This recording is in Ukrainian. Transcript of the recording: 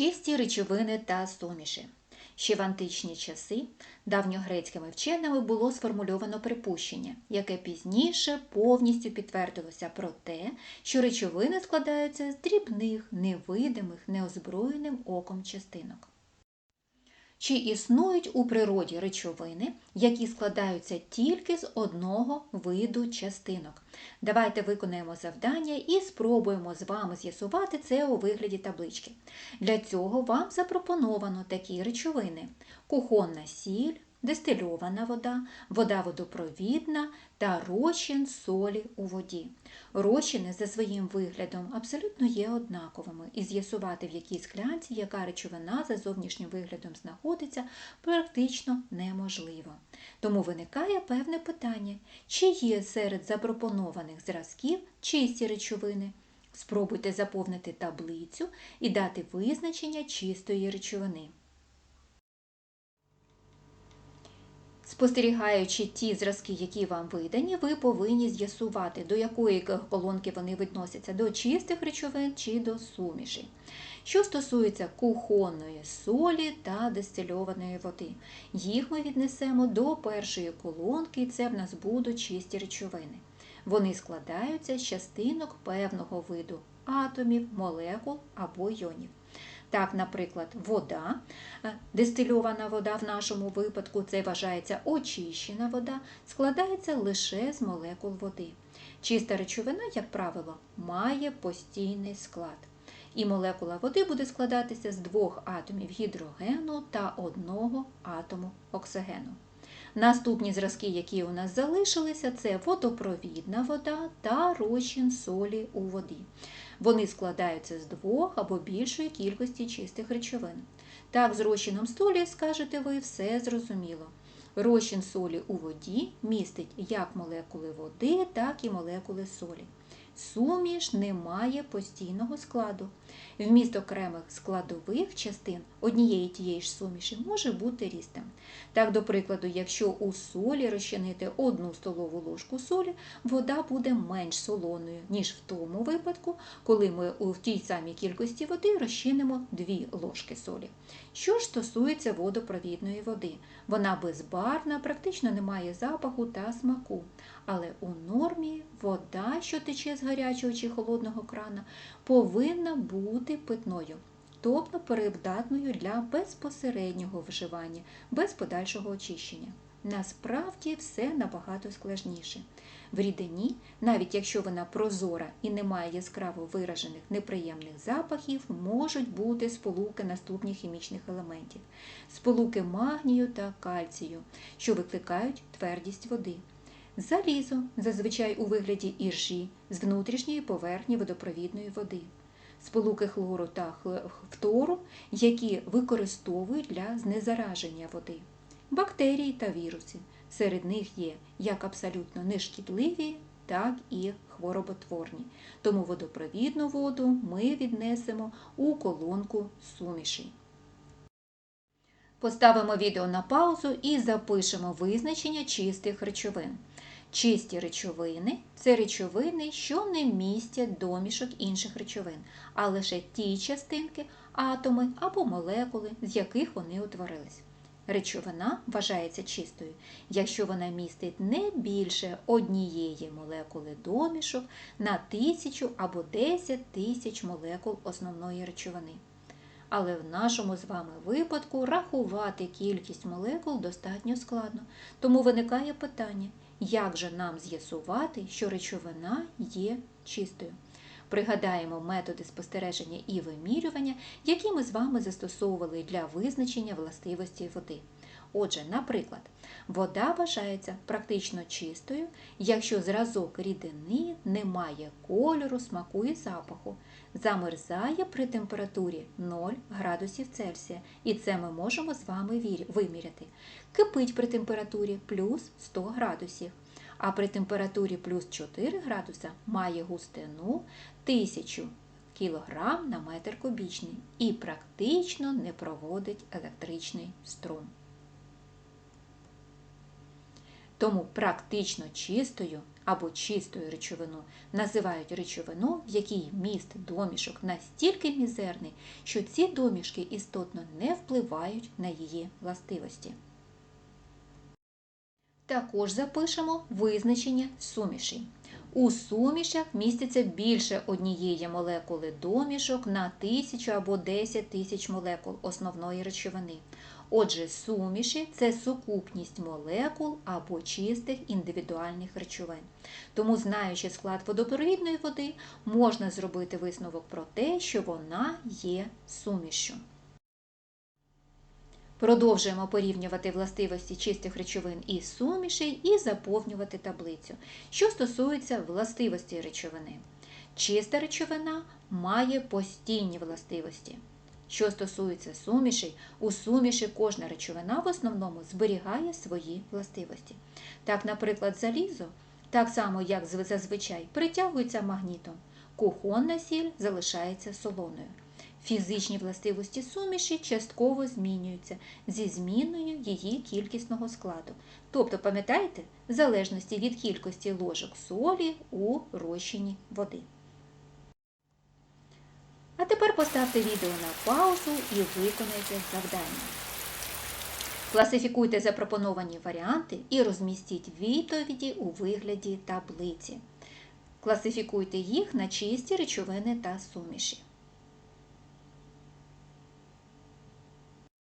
Чисті речовини та суміші. Ще в античні часи давньогрецькими вченими було сформульовано припущення, яке пізніше повністю підтвердилося про те, що речовини складаються з дрібних, невидимих, неозброєним оком частинок. Чи існують у природі речовини, які складаються тільки з одного виду частинок? Давайте виконаємо завдання і спробуємо з вами з'ясувати це у вигляді таблички. Для цього вам запропоновано такі речовини: кухонна сіль, дистильована вода, вода водопровідна та розчин солі у воді. Розчини за своїм виглядом абсолютно є однаковими, і з'ясувати, в якій склянці яка речовина за зовнішнім виглядом знаходиться, практично неможливо. Тому виникає певне питання, чи є серед запропонованих зразків чисті речовини. Спробуйте заповнити таблицю і дати визначення чистої речовини. Спостерігаючи ті зразки, які вам видані, ви повинні з'ясувати, до якої колонки вони відносяться до чистих речовин чи до суміші. Що стосується кухонної солі та дистильованої води, їх ми віднесемо до першої колонки, і це в нас будуть чисті речовини. Вони складаються з частинок певного виду атомів, молекул або йонів. Так, наприклад, вода, е, дистильована вода в нашому випадку, це вважається очищена вода, складається лише з молекул води. Чиста речовина, як правило, має постійний склад. І молекула води буде складатися з двох атомів гідрогену та одного атому оксигену. Наступні зразки, які у нас залишилися, це водопровідна вода та розчин солі у воді. Вони складаються з двох або більшої кількості чистих речовин. Так, з розчином солі, скажете ви, все зрозуміло. Розчин солі у воді містить як молекули води, так і молекули солі. Суміш не має постійного складу. Вміст окремих складових частин однієї тієї ж суміші може бути різним. Так, до прикладу, якщо у солі розчинити одну столову ложку солі, вода буде менш солоною, ніж в тому випадку, коли ми у тій самій кількості води розчинимо 2 ложки солі. Що ж стосується водопровідної води, вона безбарвна, практично не має запаху та смаку. Але у нормі вода, що тече з гарячого чи холодного крана, повинна бути питною, тобто передатною для безпосереднього вживання, без подальшого очищення. Насправді все набагато складніше. В рідині, навіть якщо вона прозора і не має яскраво виражених неприємних запахів, можуть бути сполуки наступних хімічних елементів, сполуки магнію та кальцію, що викликають твердість води. Залізо зазвичай у вигляді іржі з внутрішньої поверхні водопровідної води, сполуки хлору та фтору, які використовують для знезараження води, бактерії та віруси. Серед них є як абсолютно нешкідливі, так і хвороботворні. Тому водопровідну воду ми віднесемо у колонку суміші. Поставимо відео на паузу і запишемо визначення чистих речовин. Чисті речовини це речовини, що не містять домішок інших речовин, а лише ті частинки, атоми або молекули, з яких вони утворились. Речовина вважається чистою, якщо вона містить не більше однієї молекули домішок на тисячу або 10 тисяч молекул основної речовини. Але в нашому з вами випадку рахувати кількість молекул достатньо складно, тому виникає питання, як же нам з'ясувати, що речовина є чистою? Пригадаємо методи спостереження і вимірювання, які ми з вами застосовували для визначення властивості води. Отже, наприклад, вода вважається практично чистою, якщо зразок рідини не має кольору, смаку і запаху, замерзає при температурі 0 градусів Цельсія, і це ми можемо з вами виміряти. Кипить при температурі плюс 100 градусів, а при температурі плюс 4 градуса має густину 1000 кг на метр кубічний і практично не проводить електричний струм. Тому практично чистою або чистою речовину називають речовину, в якій міст домішок настільки мізерний, що ці домішки істотно не впливають на її властивості. Також запишемо визначення сумішей. У сумішах міститься більше однієї молекули домішок на тисячу або 10 тисяч молекул основної речовини. Отже, суміші це сукупність молекул або чистих індивідуальних речовин. Тому, знаючи склад водопровідної води, можна зробити висновок про те, що вона є сумішю. Продовжуємо порівнювати властивості чистих речовин і сумішей і заповнювати таблицю. Що стосується властивості речовини. Чиста речовина має постійні властивості. Що стосується сумішей, у суміші кожна речовина в основному зберігає свої властивості. Так, наприклад, залізо, так само як зазвичай, притягується магнітом. Кухонна сіль залишається солоною. Фізичні властивості суміші частково змінюються зі зміною її кількісного складу. Тобто, пам'ятаєте, в залежності від кількості ложок солі у розчині води. А тепер поставте відео на паузу і виконайте завдання. Класифікуйте запропоновані варіанти і розмістіть відповіді у вигляді таблиці. Класифікуйте їх на чисті речовини та суміші.